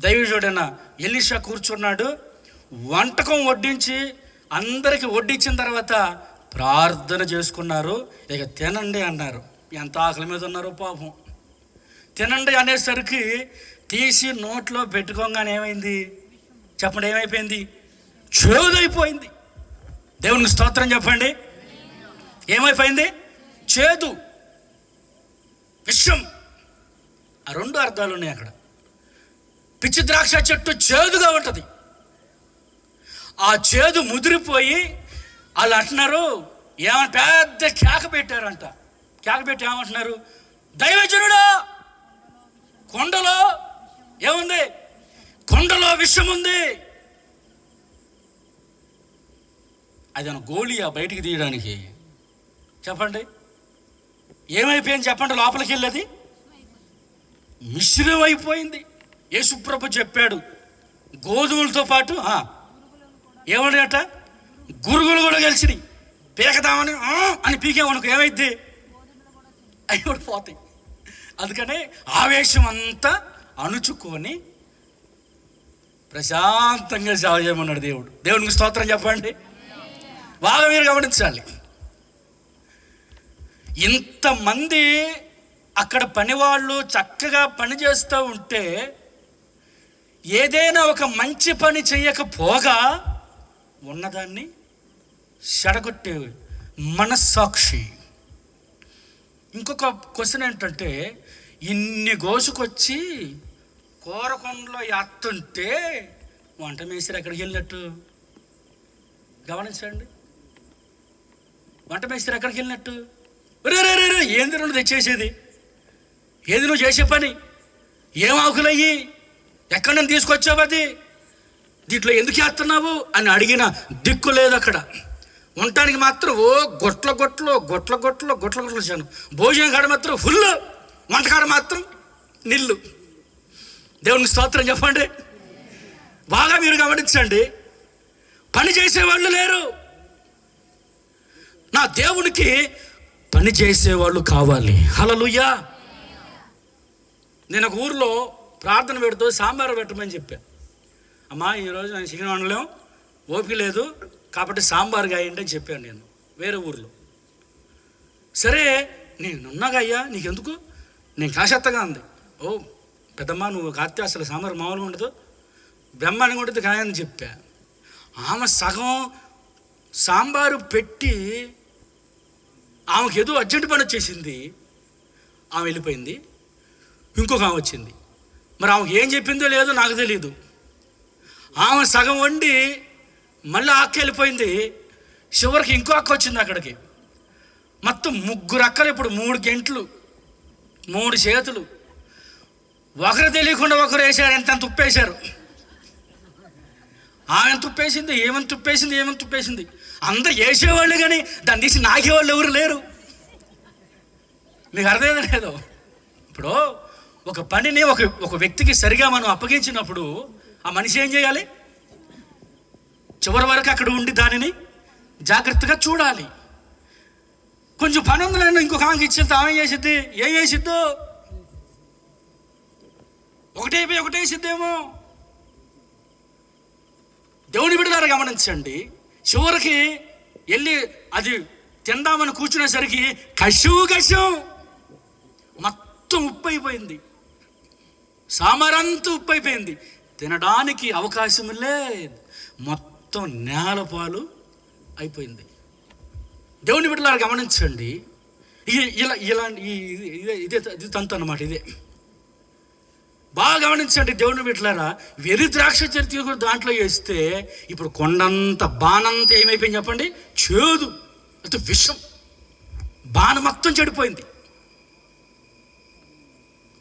దైవజుడైన Elisha కూర్చున్నాడు. వంటకం వడ్డించి అందరికి వడ్డించిన తర్వాత ప్రార్థన చేసుకున్నారు. ఇక తినండి అన్నారు. ఎంత ఆకలి మీద ఉన్నారో పాపం. తినండి అనేసరికి తీసి నోట్లో పెట్టుకోగానే ఏమైంది? చెప్పండి ఏమైపోయింది? చేదైపోయింది. దేవునికి స్తోత్రం చెప్పండి. ఏమైపోయింది? చేదు. విషం. ఆ రెండు అర్థాలు ఉన్నాయి అక్కడ. పిచ్చి ద్రాక్ష చెట్టు చేదుగా ఉంటుంది. ఆ చేదు ముదిరిపోయి వాళ్ళు అంటున్నారు ఏమని పెద్ద కేక పెట్టారంట. కేక పెట్టి ఏమంటున్నారు దైవజనుడు కొండలో ఏముంది? కొండలో విషం ఉంది అది గోళియా బయటికి తీయడానికి? చెప్పండి. ఏమైపోయింది చెప్పండి లోపలికి వెళ్ళేది? మిశ్రమైపోయింది. యేసుప్రభు చెప్పాడు గోధుమలతో పాటు ఆ, ఏమన్నాడట గురుగులు కూడా గెలిచినాయి. పీకదామని అని పీకేమనుకో ఏమైద్ది? అవి కూడా పోతాయి. అందుకనే ఆవేశం అంతా అణుచుకొని ప్రశాంతంగా సేవ చేయమన్నాడు దేవుడు. దేవునికి స్తోత్రం చెప్పండి. బాగా మీరు గమనించాలి. ఇంతమంది అక్కడ పనివాళ్ళు చక్కగా పని చేస్తూ ఉంటే ఏదైనా ఒక మంచి పని చేయకపోగా ఉన్నదాన్ని చెడగొట్టే మనస్సాక్షి. ఇంకొక క్వశ్చన్ ఏంటంటే ఇన్ని గోసుకొచ్చి కోరకొండలో ఎత్తుంటే వంట మేసిరి ఎక్కడికి వెళ్ళినట్టు? గమనించండి. వంట మేస్త్రి ఎక్కడికి వెళ్ళినట్టు? రే రే రే రే ఏంది నువ్వు తెచ్చేసేది? ఏది నువ్వు చేసే పని? ఏం ఆకులయ్యి? ఎక్కడి నుంచి తీసుకొచ్చావు అది? దీంట్లో ఎందుకు చేస్తున్నావు? అని అడిగిన దిక్కు లేదు అక్కడ. ఉండటానికి మాత్రం ఓ గొట్ల గొట్లు గొట్ల గొట్లు గొట్ల గొట్లు వచ్చాను భోజనం కాడ మాత్రం ఫుల్ వంటకాడ మాత్రం నిల్లు. దేవుని స్తోత్రం చెప్పండి. బాగా మీరు గమనించండి. పని చేసేవాళ్ళు లేరు. నా దేవునికి పని చేసేవాళ్ళు కావాలి. హలలుయ్యా నేను ఒక ఊర్లో ప్రార్థన పెడుతూ సాంబార్ పెట్టమని చెప్పా. అమ్మా ఈరోజు నేను చికెన్ వండలేం ఓపిక లేదు కాబట్టి సాంబార్ గాయండి అని చెప్పాను నేను వేరే ఊర్లో. సరే నేనున్నాగా అయ్యా నీకెందుకు? నేను కాశత్తగా ఉంది. ఓ పెద్దమ్మ నువ్వు కాస్తే అసలు సాంబార్ మామూలుగా ఉండదు. బ్రహ్మాండంగా ఉంటుంది కాయని చెప్పా. ఆమె సగం సాంబారు పెట్టి ఆమెకు ఏదో అర్జెంట్ పని వచ్చేసింది. ఆమె వెళ్ళిపోయింది. ఇంకొక ఆమె వచ్చింది. మరి ఆమె ఏం చెప్పిందో లేదో నాకు తెలియదు ఆమె సగం వండి మళ్ళీ ఆక్క వెళ్ళిపోయింది. చివరికి ఇంకో అక్క వచ్చింది అక్కడికి. మొత్తం ముగ్గురు అక్కలు ఇప్పుడు మూడు గంటలు మూడు చేతులు. ఒకరు తెలియకుండా ఒకరు వేసారు ఎంత తుప్పేశారు ఆమె తుప్పేసింది ఏమని తుప్పేసింది ఏమని తుప్పేసింది అందరు వేసేవాళ్ళు కానీ దాన్ని తీసి నాకేవాళ్ళు ఎవరు లేరు. మీకు అర్థమైంది లేదో? ఇప్పుడు ఒక పనిని ఒక ఒక వ్యక్తికి సరిగా మనం అప్పగించినప్పుడు ఆ మనిషి ఏం చేయాలి? చివరి వరకు అక్కడ ఉండి దానిని జాగ్రత్తగా చూడాలి. కొంచెం పని ఉందిలేండి ఇంకొక ఆమెకి ఇచ్చేది ఆమె చేసిద్ది? ఏం చేసిద్దో? ఒకటైపోయి ఒకటే చేసిద్దేమో. దేవుని బిడ్డలారా గమనించండి. చివరికి వెళ్ళి అది తిందామని కూర్చునేసరికి కషు కషం మొత్తం ఉప్పు అయిపోయింది. సామరంతా ఉప్పు అయిపోయింది తినడానికి అవకాశం లేదు మొత్తం నేలపాలు అయిపోయింది. దేవుని బిడ్డలారు గమనించండి. ఇ- ఇలా ఇలాంటి ఈ- ఇదే ఇదే ఇది తంతు అనమాట ఇదే. బాగా గమనించండి దేవుని బిడ్డలారా. వెరి ద్రాక్ష చరిత్ర కూడా దాంట్లో వేస్తే ఇప్పుడు కొండంత బాణంత ఏమైపోయింది చెప్పండి? చేదు అది విషం. బాణ మొత్తం చెడిపోయింది.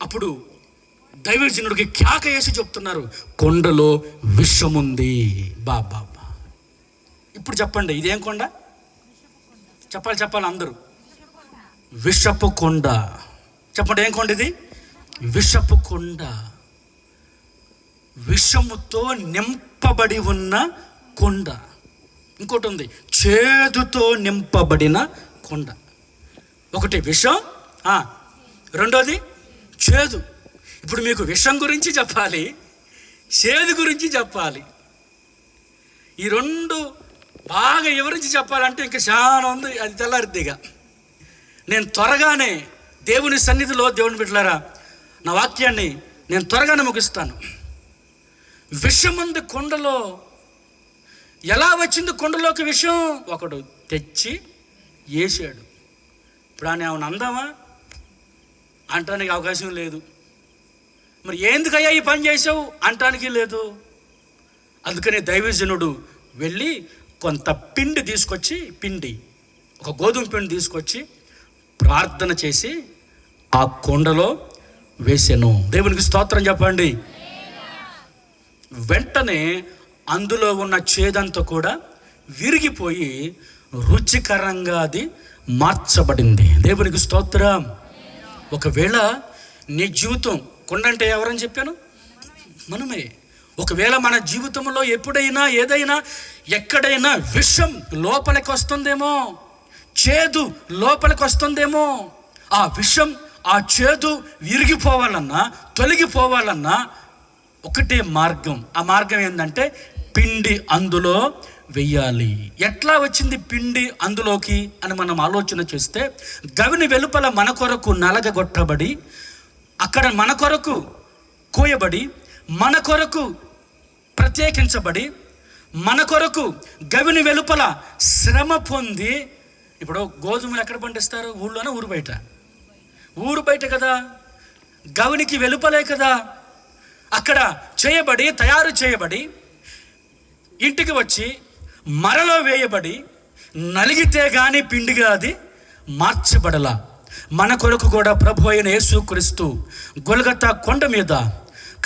అప్పుడు దైవజనుడికి క్యాక వేసి చెప్తున్నారు కొండలో విషం ఉంది బా ఇప్పుడు చెప్పండి ఇదేం కొండ? చెప్పాలి చెప్పాలి అందరూ. విషపు కొండ. చెప్పండి ఏం కొండ ఇది? విషపు కొండ. విషముతో నింపబడి ఉన్న కొండ. ఇంకోటి ఉంది చేదుతో నింపబడిన కొండ. ఒకటి విషం రెండోది చేదు. ఇప్పుడు మీకు విషం గురించి చెప్పాలి చేదు గురించి చెప్పాలి. ఈ రెండు బాగా వివరించి చెప్పాలంటే ఇంకా చాలా ఉంది అది తెల్లారిద్దిగా నేను త్వరగానే దేవుని సన్నిధిలో దేవుని బిడ్డలారా నా వాక్యాన్ని నేను త్వరగానే ముగిస్తాను. విషముంది కొండలో ఎలా వచ్చింది కొండలోకి విషయం ఒకడు తెచ్చి వేసాడు ఇప్పుడు ఆయన ఏమైనా అందామా? అంటానికి అవకాశం లేదు. మరి ఎందుకయ్యా ఈ పని చేసావు అంటానికి లేదు. అందుకనే దైవజనుడు వెళ్ళి కొంత పిండి తీసుకొచ్చి పిండి ఒక గోధుమ పిండి తీసుకొచ్చి ప్రార్థన చేసి ఆ కొండలో వేసాను. దేవునికి స్తోత్రం చెప్పండి. వెంటనే అందులో ఉన్న చేదంతా కూడా విరిగిపోయి రుచికరంగా అది మార్చబడింది. దేవునికి స్తోత్రం. ఒకవేళ నీ జీవితం కొండంటే ఎవరని చెప్పాను? మనమే. ఒకవేళ మన జీవితంలో ఎప్పుడైనా ఏదైనా ఎక్కడైనా విషం లోపలికి వస్తుందేమో చేదు లోపలికి వస్తుందేమో ఆ విషం ఆ చేదు విరిగిపోవాలన్నా తొలగిపోవాలన్నా ఒకటే మార్గం. ఆ మార్గం ఏంటంటే పిండి అందులో వెయ్యాలి. ఎట్లా వచ్చింది పిండి అందులోకి అని మనం ఆలోచన చేస్తే గవిని వెలుపల మన కొరకు నలగగొట్టబడి అక్కడ మన కొరకు కోయబడి మన కొరకు ప్రత్యేకించబడి మన కొరకు గవిని వెలుపల శ్రమ పొంది ఇప్పుడు గోధుమలు ఎక్కడ పండిస్తారు? ఊళ్ళోనే? ఊరు బయట. ఊరు బయట కదా. గవినికి వెలుపలే కదా. అక్కడ చేయబడి తయారు చేయబడి ఇంటికి వచ్చి మరలో వేయబడి నలిగితే కానీ పిండిగా అది మార్చబడలా. మన కొరకు కూడా ప్రభు అయిన యేసుక్రీస్తు గొలగత కొండ మీద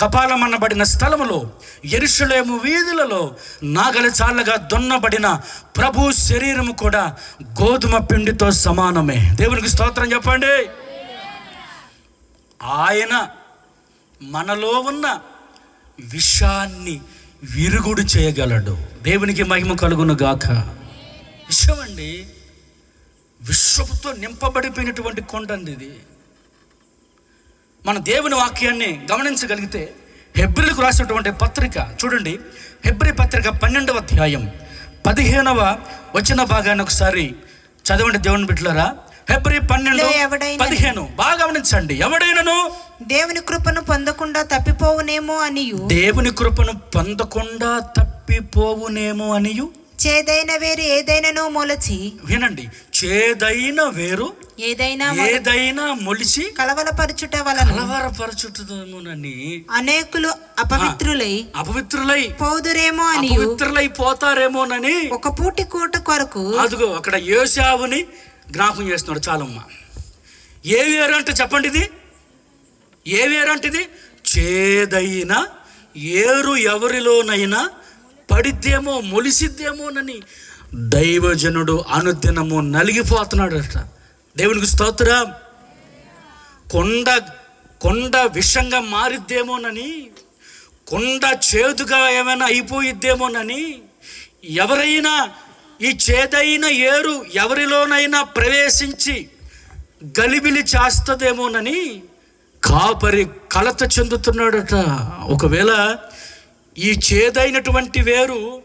కపాలమన్నబడిన స్థలములో ఎరుషులేము వీధులలో నాగలి చాలగా దున్నబడిన ప్రభు శరీరము కూడా గోధుమ పిండితో సమానమే. దేవునికి స్తోత్రం చెప్పండి. ఆయన మనలో ఉన్న విషాన్ని విరుగుడు చేయగలడు. దేవునికి మహిమ కలుగును గాక విషయం అండి విశ్వపుతో నింపబడిపోయినటువంటి కొండ ఇది. మన దేవుని వాక్యాన్ని గమనించగలిగితే హెబ్రిలకు రాసినటువంటి పత్రిక చూడండి హెబ్రి పత్రిక పన్నెండవ అధ్యాయం పదిహేనవ వచ్చిన భాగాన్ని ఒకసారి చదవండి దేవుని బిడ్డలారా. హెబ్రి పన్నెండు పదిహేను బాగా గమనించండి. ఎవడైనను? దేవుని కృపను పొందకుండా తప్పిపోవునేమో అనియు. దేవుని కృపను పొందకుండా తప్పిపోవునేమో అనియు. చేదైన వేరు ఏదైనను మొలచి. వినండి చేదైన వేరు ఏదైనా ఏదైనా మొలిచి కలవలపరచుట వలన కలవరపరచుతుందేమోనని అనేకులు అపవిత్రులై అపవిత్రులై పౌదురేమో అనియు. అపవిత్రులై పోతారేమోనని ఒక పూటి కూట కొరకు అదిగో అక్కడ యోశావుని జ్ఞాపకం చేస్తున్నాడు చాలమ్మ. ఏ వేరు అంటే చెప్పండి ఇది? ఏ వేరు అంటే ఇది? చేదైన ఏరు ఎవరిలోనైనా పడిద్దేమో మొలిసిద్దేమోనని దైవజనుడు అనుదినము నలిగిపోతున్నాడట. దేవునికి స్తోత్రం. కొండ కొండ విషంగా మారిద్దేమోనని కొండ చేదుగా ఏమైనా అయిపోయిద్దేమోనని ఎవరైనా ఈ చేదైన ఏరు ఎవరిలోనైనా ప్రవేశించి గలిబిలి చేస్తుందేమోనని కాపరి కలత చెందుతున్నాడట. ఒకవేళ ఈ చేదైనటువంటి వేరు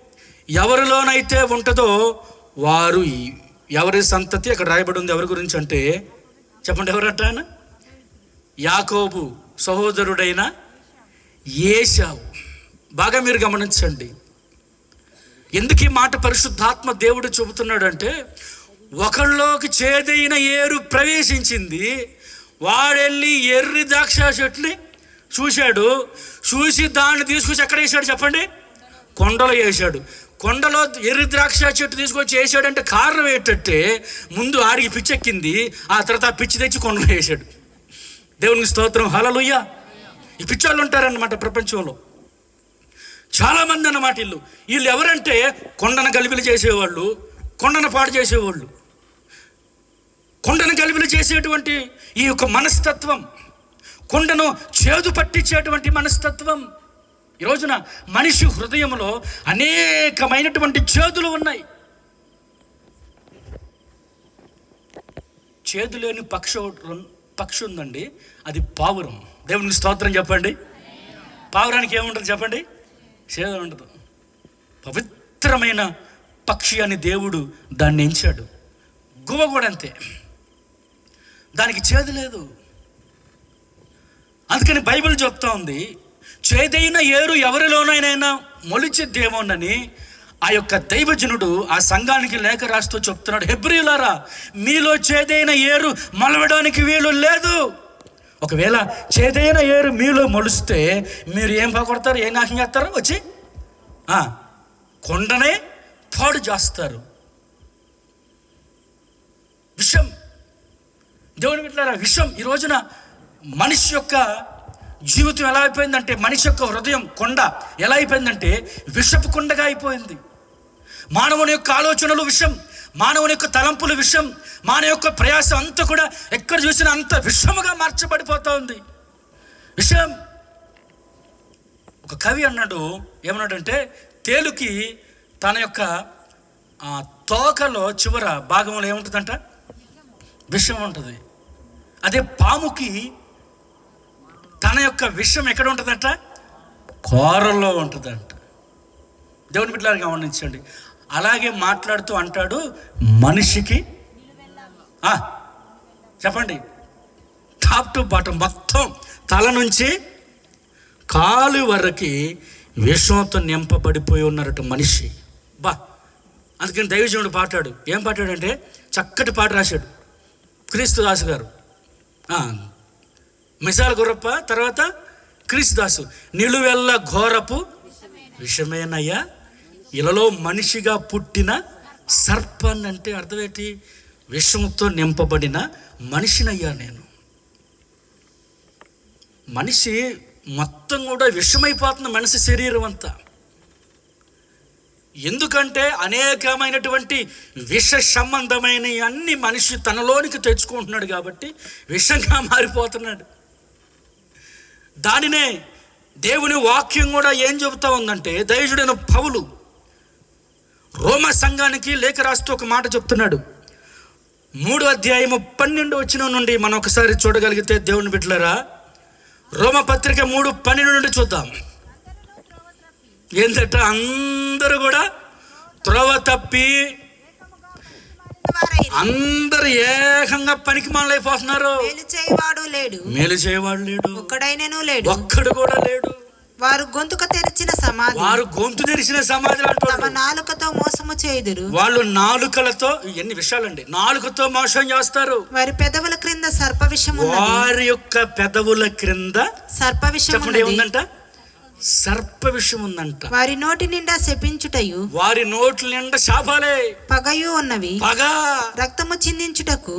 ఎవరిలోనైతే ఉంటుందో వారు ఎవరి సంతతి అక్కడ రాయబడి ఉంది ఎవరి గురించి అంటే చెప్పండి ఎవరట ఆయన? యాకోబు సహోదరుడైన ఏషావు బాగా మీరు గమనించండి. ఎందుకు ఈ మాట పరిశుద్ధాత్మ దేవుడు చెబుతున్నాడంటే ఒకళ్ళలోకి చేదైన ఏరు ప్రవేశించింది. వాడెళ్ళి ఎర్రి ద్రాక్ష చెట్ని చూశాడు. చూసి దాన్ని తీసుకొచ్చి ఎక్కడ వేసాడు చెప్పండి? కొండలో వేసాడు కొండలో ఎర్రి ద్రాక్ష చెట్టు తీసుకొచ్చి వేసాడంటే కారణం ఏంటంటే ముందు ఆడికి పిచ్చెక్కింది ఆ తర్వాత ఆ పిచ్చి తెచ్చి కొండలో వేసాడు. దేవునికి స్తోత్రం. హలలుయ్య ఈ పిచ్చోళ్ళు ఉంటారన్నమాట ప్రపంచంలో. చాలామంది అన్నమాట వీళ్ళు. వీళ్ళు ఎవరంటే కొండను గలిబిలు చేసేవాళ్ళు కొండను పాడు చేసేవాళ్ళు. కొండను గలిబిలు చేసేటువంటి ఈ యొక్క మనస్తత్వం కొండను చేదు పట్టించేటువంటి మనస్తత్వం ఈ రోజున మనిషి హృదయంలో అనేకమైనటువంటి చేదులు ఉన్నాయి. చేదు లేని పక్షి పక్షి ఉందండి. అది పావురం. దేవునికి స్తోత్రం చెప్పండి. పావురానికి ఏముంటుంది చెప్పండి? చేదు ఉండదు పవిత్రమైన పక్షి అని దేవుడు దాన్ని ఎంచాడు. గువ్వ కూడా అంతే. దానికి చేదు లేదు. అందుకని బైబిల్ చెప్తా ఉంది. చేదైన ఏరు ఎవరిలోనైనా మొలిచిద్దేమోనని ఆ యొక్క దైవజనుడు ఆ సంఘానికి లేఖ రాస్తూ చెప్తున్నాడు. హెబ్రియులారా మీలో చేదైన ఏరు మలవడానికి వీలు లేదు. ఒకవేళ చేదైన ఏరు మీలో మొలిస్తే మీరు ఏం పగొడతారు ఏం నాశనం చేస్తారు? వచ్చి ఆ, కొండనే పాడు చేస్తారు. విషం. దేవుని బిడ్డలారా విషం. ఈ రోజున మనిషి యొక్క జీవితం ఎలా అయిపోయిందంటే మనిషి యొక్క హృదయం కొండ ఎలా అయిపోయిందంటే విషపు కొండగా అయిపోయింది. మానవుని యొక్క ఆలోచనలు విషం మానవుని యొక్క తలంపులు విషం మానవ యొక్క ప్రయాసం అంతా కూడా ఎక్కడ చూసినా అంత విషముగా మార్చబడిపోతూ ఉంది. విషం. ఒక కవి అన్నాడు ఏమన్నాడంటే తేలుకి తన యొక్క తోకలో చివర భాగంలో ఏముంటుందంట? విషం ఉంటుంది. అదే పాముకి తన యొక్క విషయం ఎక్కడ ఉంటుందంట? కోరల్లో ఉంటుందంట. దేవుని బిడ్డలాగా గమనించండి. అలాగే మాట్లాడుతూ అంటాడు మనిషికి చెప్పండి. టాప్ టు బాటం మొత్తం తల నుంచి కాలు వరకు విషంతో నింపబడిపోయి ఉన్నారట మనిషి. బా అందుకని దైవజనుడు పాటాడు ఏం పాటాడంటే చక్కటి పాట రాశాడు. క్రీస్తు దాసు గారు. మిసాల గురప్ప తర్వాత క్రీస్దాసు. నిలువెల్ల ఘోరపు విషమేనయ్యా. ఇలలో మనిషిగా పుట్టిన సర్పన్ అంటే అర్థమేంటి? విషముతో నింపబడిన మనిషినయ్యా నేను. మనిషి మొత్తం కూడా విషమైపోతుంది మనిషి శరీరం అంతా. ఎందుకంటే అనేకమైనటువంటి విష సంబంధమైన అన్ని మనిషి తనలోనికి తెచ్చుకుంటున్నాడు కాబట్టి విషంగా మారిపోతున్నాడు. దానినే దేవుని వాక్యం కూడా ఏం చెబుతా ఉందంటే దైవుడైన పౌలు రోమ సంఘానికి లేఖ రాస్తూ ఒక మాట చెప్తున్నాడు. మూడు అధ్యాయము పన్నెండు వచ్చిన నుండి మనం ఒకసారి చూడగలిగితే దేవుని బిడ్డలరా రోమ పత్రిక మూడు పన్నెండు నుండి చూద్దాం. ఏంటంటే అందరూ కూడా త్రోవ తప్పి అందరు ఏకంగా పనికి మనలైపోతున్నారు మేలు చేయవాడు లేడు. మేలు చేయవాడు లేడు. ఒక్కడైనను లేడు. ఒక్కడు కూడా లేడు. వారు గొంతుక తెరిచిన సమాధి. వారు గొంతు తెరిచిన సమాజం తమ నాలుకతో మోసము చేయుదురు. వాళ్ళు నాలుకలతో ఎన్ని విషయాలండి? నాలుకతో మోసం చేస్తారు. వారి పెదవుల క్రింద సర్ప విషమున్నది. వారి యొక్క పెదవుల క్రింద సర్ప విషమున్నది. ఏముందంట? సర్ప విషయం ఉందంట వారి నోటి నిండా శపించుటయు వారి నోట్ల నిండా శాపాలే. పగయు ఉన్నవి. పగ. రక్తము చిందించుటకు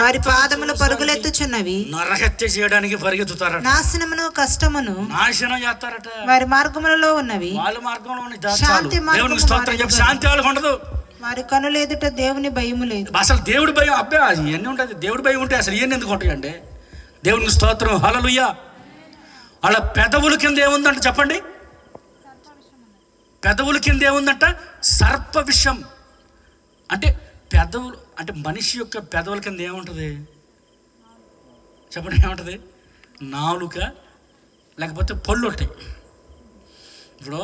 వారి పాదములు. పరుగులెత్తుచున్నవి. నరహత్య చేయడానికి పరిగెత్తుతారట. నాశనమును కష్టమును నాశనం చేస్తారట. వారి మార్గములలో ఉన్నవి. వాళ్ళ మార్గంలో శాంతి వారికి శాంతి వాళ్ళకి ఉండదు. వారి కనులు ఎదుట దేవుని భయము లేదు. అసలు దేవుడి భయం అబ్బాయి ఇవన్నీ ఉంటుంది దేవుడి భయం ఉంటే అసలు ఇవన్నీ ఎందుకు ఉంటాయండి? దేవునికి స్తోత్రం. హలలుయ్య వాళ్ళ పెదవుల కింద ఏముందంట చెప్పండి? పెదవుల కింద ఏముందంట? సర్ప విషం అంటే పెదవులు అంటే మనిషి యొక్క పెదవుల కింద ఏముంటుంది? చెప్పండి ఏముంటుంది? నాలుక లేకపోతే పళ్ళు ఉంటాయి. ఇప్పుడు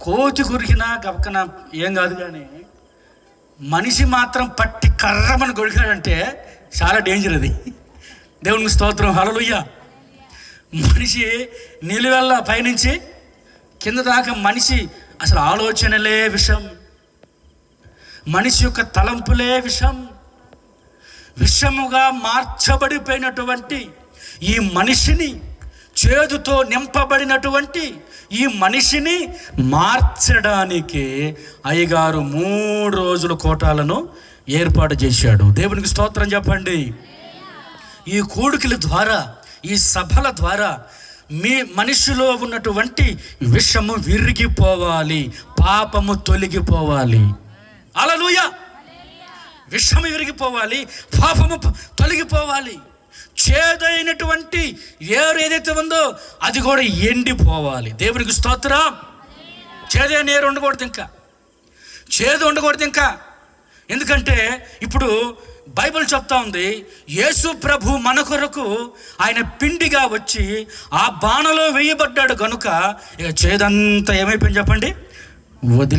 కోతి కురికినా గబకన ఏం కాదు కానీ మనిషి మాత్రం పట్టి కర్రమని కొరికాడంటే చాలా డేంజర్ అది. దేవునికి స్తోత్రం. హలలుయ్యా మనిషి నిలువెల్ల పైనుంచి కింద దాకా మనిషి అసలు ఆలోచనలే విషం. మనిషి యొక్క తలంపులే విషం. విషముగా మార్చబడిపోయినటువంటి ఈ మనిషిని చేదుతో నింపబడినటువంటి ఈ మనిషిని మార్చడానికి అయ్యగారు మూడు రోజుల కోటాలను ఏర్పాటు చేశాడు. దేవునికి స్తోత్రం చెప్పండి. ఈ కూడికల ద్వారా ఈ సభల ద్వారా మీ మనిషిలో ఉన్నటువంటి విషము విరిగిపోవాలి పాపము తొలగిపోవాలి. అలలుయ విషము విరిగిపోవాలి పాపము తొలగిపోవాలి. చేదైనటువంటి ఏరు ఏదైతే ఉందో అది కూడా ఎండిపోవాలి. దేవునికి స్తోత్రం. చేదైన ఏరు ఉండకూడదు ఇంకా. చేదు ఉండకూడదు ఇంకా. ఎందుకంటే ఇప్పుడు బైబిల్ చెప్తా ఉంది యేసు ప్రభు మన కొరకు ఆయన పిండిగా వచ్చి ఆ బాణలో వేయబడ్డాడు కనుక ఇక చేదంతా ఏమైపోయింది చెప్పండి? వదిలి